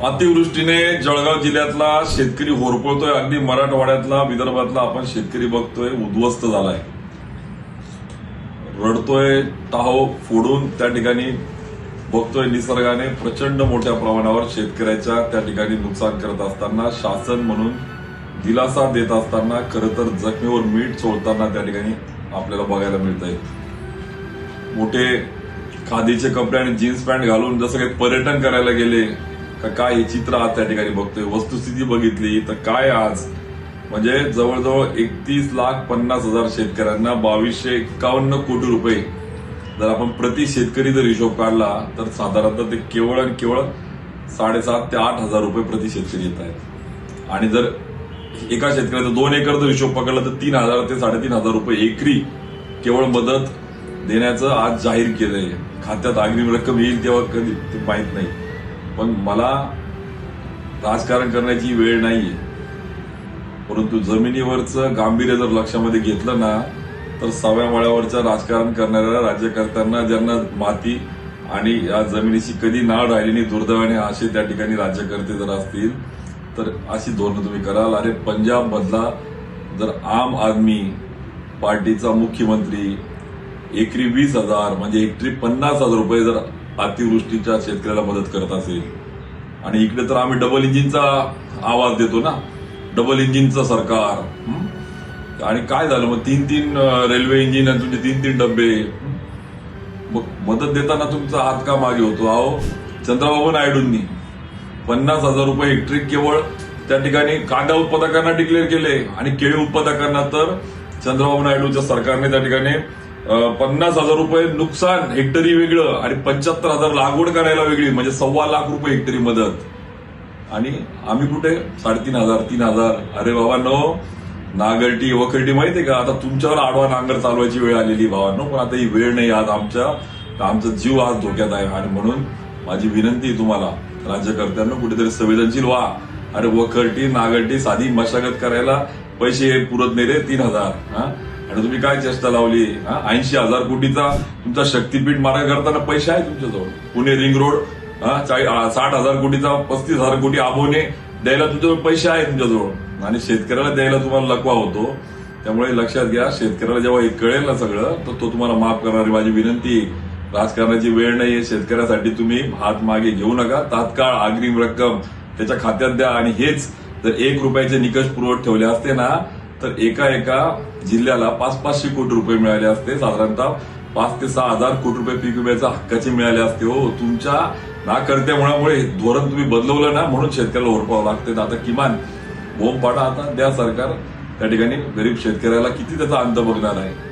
अतिवृष्टीने जळगाव जिल्ह्यातला शेतकरी होरपळतोय. अगदी मराठवाड्यातला विदर्भातला आपण शेतकरी बघतोय उद्ध्वस्त झालाय. रडतोय टाहो फोडून त्या ठिकाणी बघतोय निसर्गाने. प्रचंड मोठ्या प्रमाणावर शेतकऱ्याच्या त्या ठिकाणी नुकसान करत असताना शासन म्हणून दिलासा देत असताना खरं तर जखमीवर मीठ सोडताना त्या ठिकाणी आपल्याला बघायला मिळत आहे मोठे खादीचे कपडे आणि जीन्स पॅन्ट घालून जसं काही पर्यटन करायला गेले का काय हे चित्र आज त्या ठिकाणी बघतोय? वस्तुस्थिती बघितली तर काय आज? म्हणजे जवळजवळ एकतीस लाख पन्नास हजार शेतकऱ्यांना बावीसशे एकावन्न कोटी रुपये. जर आपण प्रति शेतकरी जर हिशोब काढला तर साधारणतः ते केवळ आणि केवळ साडेसात ते आठ हजार रुपये प्रति शेतकरी येत आहेत. आणि जर एका शेतकऱ्याचा दोन एकर जर हिशोब पकडला तर तीन हजार ते साडेतीन हजार रुपये एकरी केवळ मदत देण्याचं आज जाहीर केलंय. खात्यात अग्रिम रक्कम येईल तेव्हा कधी ते माहीत नाही. पण मला राजकारण करण्याची वेळ नाहीये. परंतु जमिनीवरचं गांभीर्य जर लक्षामध्ये घेतलं ना तर सव्या मळ्यावरचं राजकारण करणाऱ्या राज्यकर्त्यांना ज्यांना माती आणि या जमिनीची कधी नाळ राहिली नाही दुर्दैवाने असे त्या ठिकाणी राज्यकर्ते जर असतील तर अशी धोरणं तुम्ही कराल. अरे पंजाब मधला जर आम आदमी पार्टीचा मुख्यमंत्री एकरी वीस हजार म्हणजे एकरी पन्नास हजार रुपये जर अतिवृष्टीच्या शेतकऱ्याला मदत करत असेल. आणि इकडे तर आम्ही डबल इंजिनचा आवाज देतो ना. डबल इंजिनचं सरकार. आणि काय झालं? मग तीन तीन रेल्वे इंजिन आणि तुमचे तीन तीन डबे मग मदत देताना तुमचा हात का मागे होतो? अहो चंद्रबाबू नायडूंनी पन्नास हजार रुपये हेक्टरी केवळ त्या ठिकाणी कांदा उत्पादकांना डिक्लेअर केले. आणि केळी उत्पादकांना तर चंद्रबाबू नायडूच्या सरकारने त्या ठिकाणी पन्नास हजार रुपये नुकसान हेक्टरी वेगळं आणि पंच्याहत्तर हजार लागवड करायला वेगळी म्हणजे सव्वा लाख रुपये हेक्टरी मदत. आणि आम्ही कुठे? साडेतीन हजार तीन हजार. अरे बाबा नो नागरटी वखरटी माहितीये का? आता तुमच्यावर आडवा नांगर चालवायची वेळ आलेली भावांनो पण आता ही वेळ नाही आज आमच्या. आमचा जीव आज धोक्यात आहे. आणि म्हणून माझी विनंती आहे तुम्हाला राज्यकर्त्यांना कुठेतरी संवेदनशील व्हा. अरे वखरटी नागरटी साधी मशागत करायला पैसे पुरत नाही रे तीन हजार. हा? आणि तुम्ही काय चेष्टा लावली? ऐंशी हजार कोटीचा तुमचा शक्तीपीठ मार्ग करताना पैसे आहे तुमच्याजवळ. पुणे रिंग रोड हा, साठ हजार कोटीचा पस्तीस हजार कोटी आबोने द्यायला तुमच्याजवळ पैसे आहे तुमच्याजवळ. आणि शेतकऱ्याला द्यायला तुम्हाला लकवा होतो. त्यामुळे लक्षात घ्या शेतकऱ्याला जेव्हा हे कळेल ना सगळं तर तो तुम्हाला माफ करणारी माझी विनंती राजकारणाची वेळ नाहीये. शेतकऱ्यासाठी तुम्ही हात मागे घेऊ नका. तात्काळ अग्रिम रक्कम त्याच्या खात्यात द्या. आणि हेच जर एक रुपयाचे निकष पुरवत ठेवले असते ना तर एका एका जिल्ह्याला पाच पाचशे कोटी रुपये मिळाले असते. साधारणतः पाच ते सहा हजार कोटी रुपये पीक विम्याच्या हक्काचे मिळाले असते. हो तुमच्या नाकर्त्या मुळामुळे धोरण तुम्ही बदलवलं ना म्हणून शेतकऱ्याला ओरपावं लागते. आता किमान बोंब पाडा आता द्या सरकार. त्या ठिकाणी गरीब शेतकऱ्याला किती त्याचा अंत बघणार आहे?